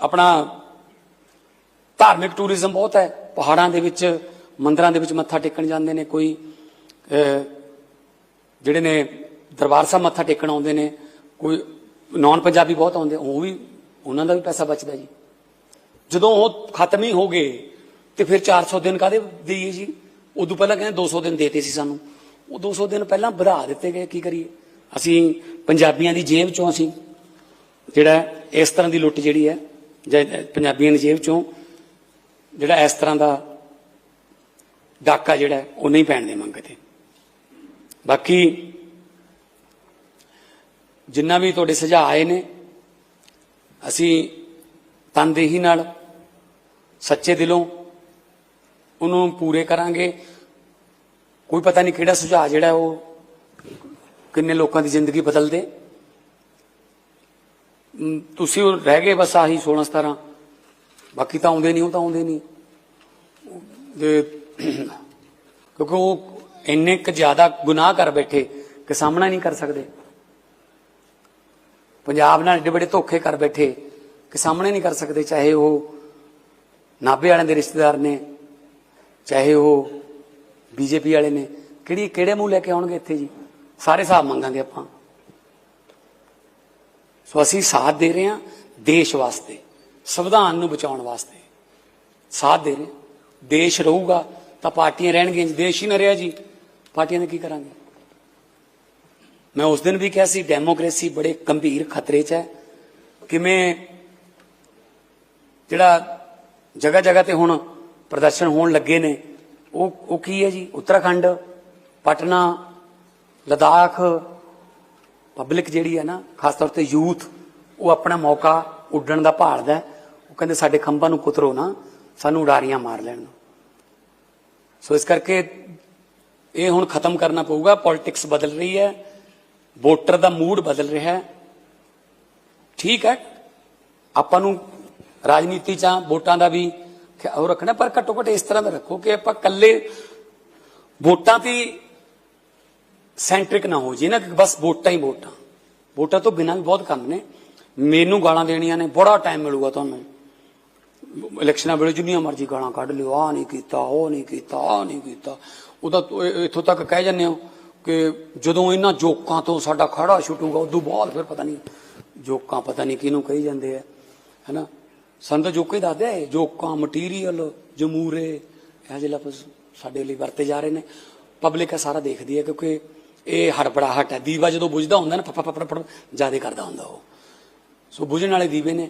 ਆਪਣਾ ਧਾਰਮਿਕ ਟੂਰਿਜ਼ਮ ਬਹੁਤ ਹੈ। ਪਹਾੜਾਂ ਦੇ ਵਿੱਚ, ਮੰਦਰਾਂ ਦੇ ਵਿੱਚ ਮੱਥਾ ਟੇਕਣ ਜਾਂਦੇ ਨੇ ਕੋਈ। ਜਿਹੜੇ ਨੇ ਦਰਬਾਰ ਸਾਹਿਬ ਮੱਥਾ ਟੇਕਣ ਆਉਂਦੇ ਨੇ, ਕੋਈ ਨਾਨ ਪੰਜਾਬੀ ਬਹੁਤ ਆਉਂਦੇ, ਉਹ ਵੀ, ਉਹਨਾਂ ਦਾ ਵੀ ਪੈਸਾ ਬਚਦਾ ਜੀ। ਜਦੋਂ ਉਹ ਖਤਮ ਹੀ ਹੋ ਗਏ, ਤੇ ਫਿਰ 400 ਦਿਨ ਕਾਦੇ ਦਈਏ ਜੀ? ਉਦੋਂ ਪਹਿਲਾਂ ਕਹਿੰਦੇ 200 ਦਿਨ ਦੇਤੇ ਸੀ ਸਾਨੂੰ। ਉਹ 200 ਦਿਨ ਪਹਿਲਾਂ ਵਧਾ ਦਿੱਤੇ ਗਏ, ਕੀ ਕਰੀਏ? ਅਸੀਂ ਪੰਜਾਬੀਆਂ ਦੀ ਜੇਬ ਚੋਂ ਅਸੀਂ ਜਿਹੜਾ ਇਸ ਤਰ੍ਹਾਂ ਦੀ ਲੁੱਟ ਜਿਹੜੀ ਹੈ, ਜਾਂ ਪੰਜਾਬੀਆਂ ਦੀ ਜੇਬ ਚੋਂ ਜਿਹੜਾ ਇਸ ਤਰ੍ਹਾਂ ਦਾ ਡਾਕਾ ਜਿਹੜਾ, ਉਹ ਨਹੀਂ ਪੈਣ ਦੇ ਮੰਗਦੇ। ਬਾਕੀ ਜਿੰਨਾ ਵੀ ਤੁਹਾਡੇ ਸੁਝਾਅ ਆਏ ਨੇ, ਅਸੀਂ ਤਨਦੇਹੀ ਨਾਲ, ਸੱਚੇ ਦਿਲੋਂ ਉਹਨੂੰ ਪੂਰੇ ਕਰਾਂਗੇ। ਕੋਈ ਪਤਾ ਨਹੀਂ ਕਿਹੜਾ ਸੁਝਾਅ ਜਿਹੜਾ ਉਹ ਕਿੰਨੇ ਲੋਕਾਂ ਦੀ ਜ਼ਿੰਦਗੀ ਬਦਲ ਦੇ ਤੁਸੀਂ ਉਹ ਰਹਿ ਗਏ ਬਸ ਆਹੀ 16 17 ਬਾਕੀ ਤਾਂ ਆਉਂਦੇ ਨਹੀਂ, ਉਹ ਤਾਂ ਆਉਂਦੇ ਨਹੀਂ। ਦੇ ਕਿਉਂਕਿ ਉਹ ਇੰਨੇ ਕੁ ਜ਼ਿਆਦਾ ਗੁਨਾਹ ਕਰ ਬੈਠੇ ਕਿ ਸਾਹਮਣਾ ਨਹੀਂ ਕਰ ਸਕਦੇ। ਪੰਜਾਬ ਨਾਲ ਏਡੇ ਬੜੇ ਧੋਖੇ ਕਰ ਬੈਠੇ ਕਿ ਸਾਹਮਣੇ ਨਹੀਂ ਕਰ ਸਕਦੇ, ਚਾਹੇ ਉਹ ਨਾਭੇ ਵਾਲਿਆਂ ਦੇ ਰਿਸ਼ਤੇਦਾਰ ਨੇ, ਚਾਹੇ ਉਹ ਬੀਜੇਪੀ ਵਾਲੇ ਨੇ। ਕਿਹੜੀ ਕਿਹੜੇ ਮੂੰਹ ਲੈ ਕੇ ਆਉਣਗੇ ਇੱਥੇ ਜੀ? ਸਾਰੇ ਹਿਸਾਬ ਮੰਗਾਂਗੇ ਆਪਾਂ। ਸੋ ਅਸੀਂ ਸਾਥ ਦੇ ਰਹੇ ਹਾਂ ਦੇਸ਼ ਵਾਸਤੇ, ਸੰਵਿਧਾਨ ਨੂੰ ਬਚਾਉਣ ਵਾਸਤੇ। ਸਾਥ ਦੇ ਰਹੇ ਦੇਸ਼ ਰਹੂਗਾ ਤਾਂ ਪਾਰਟੀਆਂ ਰਹਿਣਗੀਆਂ ਜੇ। ਦੇਸ਼ ਹੀ ਨਾ ਰਿਹਾ ਜੀ। ਪਾਰਟੀਆਂ ਦਾ ਕੀ ਕਰਾਂਗੇ? ਮੈਂ ਉਸ ਦਿਨ ਵੀ ਕਿਹਾ ਸੀ, ਡੈਮੋਕ੍ਰੇਸੀ ਬੜੇ ਗੰਭੀਰ ਖਤਰੇ 'ਚ ਹੈ। ਕਿਵੇਂ ਜਿਹੜਾ ਜਗ੍ਹਾ ਜਗ੍ਹਾ ਤੇ ਹੁਣ ਪ੍ਰਦਰਸ਼ਨ ਹੋਣ ਲੱਗੇ ਨੇ, ਉਹ ਉਹ ਕੀ ਹੈ ਜੀ? ਉੱਤਰਾਖੰਡ, ਪਟਨਾ, ਲਦਾਖ ਪਬਲਿਕ ਜਿਹੜੀ ਹੈ ਨਾ, ਖਾਸ ਤੌਰ ਤੇ ਯੂਥ ਉਹ ਆਪਣਾ ਮੌਕਾ ਉੱਡਣ ਦਾ ਭਾਲਦਾ ਉਹ ਕਹਿੰਦੇ ਸਾਡੇ ਖੰਭਾਂ ਨੂੰ ਕੁਤਰੋ ਨਾ, ਸਾਨੂੰ ਉਡਾਰੀਆਂ ਮਾਰ ਲੈਣ ਸੋ ਇਸ ਕਰਕੇ ਇਹ ਹੁਣ ਖਤਮ ਕਰਨਾ ਪਊਗਾ। ਪੋਲਿਟਿਕਸ ਬਦਲ ਰਹੀ ਹੈ। ਵੋਟਰ ਦਾ ਮੂਡ ਬਦਲ ਰਿਹਾ ਹੈ। ਠੀਕ ਹੈ। ਆਪਾਂ ਨੂੰ ਰਾਜਨੀਤੀ ਚ ਵੋਟਾਂ ਦਾ ਵੀ ਉਹ ਰੱਖਣਾ, ਪਰ ਘੱਟੋ ਘੱਟ ਇਸ ਤਰ੍ਹਾਂ ਦਾ ਰੱਖੋ ਕਿ ਆਪਾਂ ਇਕੱਲੇ ਵੋਟਾਂ ਤੇ ਸੈਂਟਰਿਕ ਨਾ ਹੋ ਜੀ ਨਾ, ਕਿ ਬਸ ਵੋਟਾਂ ਹੀ ਵੋਟਾਂ। ਵੋਟਾਂ ਤੋਂ ਬਿਨਾਂ ਵੀ ਬਹੁਤ ਕੰਮ ਨੇ। ਮੈਨੂੰ ਗਾਲਾਂ ਦੇਣੀਆਂ ਨੇ, ਬੜਾ ਟਾਈਮ ਮਿਲੂਗਾ ਤੁਹਾਨੂੰ। ਇਲੈਕਸ਼ਨਾਂ ਵੇਲੇ ਜਿੰਨੀਆਂ ਮਰਜ਼ੀ ਗਾਲਾਂ ਕੱਢ ਲਿਓ ਆ ਨਹੀਂ ਕੀਤਾ, ਉਹ ਨਹੀਂ ਕੀਤਾ ਆ ਨਹੀਂ ਕੀਤਾ। ਉਹਦਾ ਇੱਥੋਂ ਤੱਕ ਕਹਿ ਜਾਂਦੇ ਹੋ ਕਿ ਜਦੋਂ ਇਹਨਾਂ ਜੋਕਾਂ ਤੋਂ ਸਾਡਾ ਖੜਾ ਛੁੱਟੂਗਾ, ਉਦੋਂ ਬਾਅਦ ਫਿਰ ਪਤਾ ਨਹੀਂ, ਜੋਕਾਂ ਪਤਾ ਨਹੀਂ ਕਿਹਨੂੰ ਕਹੀ ਜਾਂਦੇ ਆ, ਹੈਨਾ? ਸਾਨੂੰ ਤਾਂ ਜੋਕਾਂ ਹੀ ਦੱਸਦੇ ਆ ਜੋਕਾਂ ਮਟੀਰੀਅਲ, ਜਮੂਰੇ, ਇਹ ਜਿਹੇ ਲਫ਼ਜ਼ ਸਾਡੇ ਲਈ ਵਰਤੇ ਜਾ ਰਹੇ ਨੇ। ਪਬਲਿਕ ਆ, ਸਾਰਾ ਦੇਖਦੀ ਹੈ ਕਿਉਂਕਿ ਇਹ ਹੜਬੜਾਹਟ ਹੈ। ਦੀਵਾ ਜਦੋਂ ਬੁਝਦਾ ਹੁੰਦਾ ਨਾ ਫਫ ਫਫ ਫਫ ਜ਼ਿਆਦਾ ਕਰਦਾ ਹੁੰਦਾ ਉਹ। ਸੋ ਬੁਝਣ ਵਾਲੇ ਦੀਵੇ ਨੇ।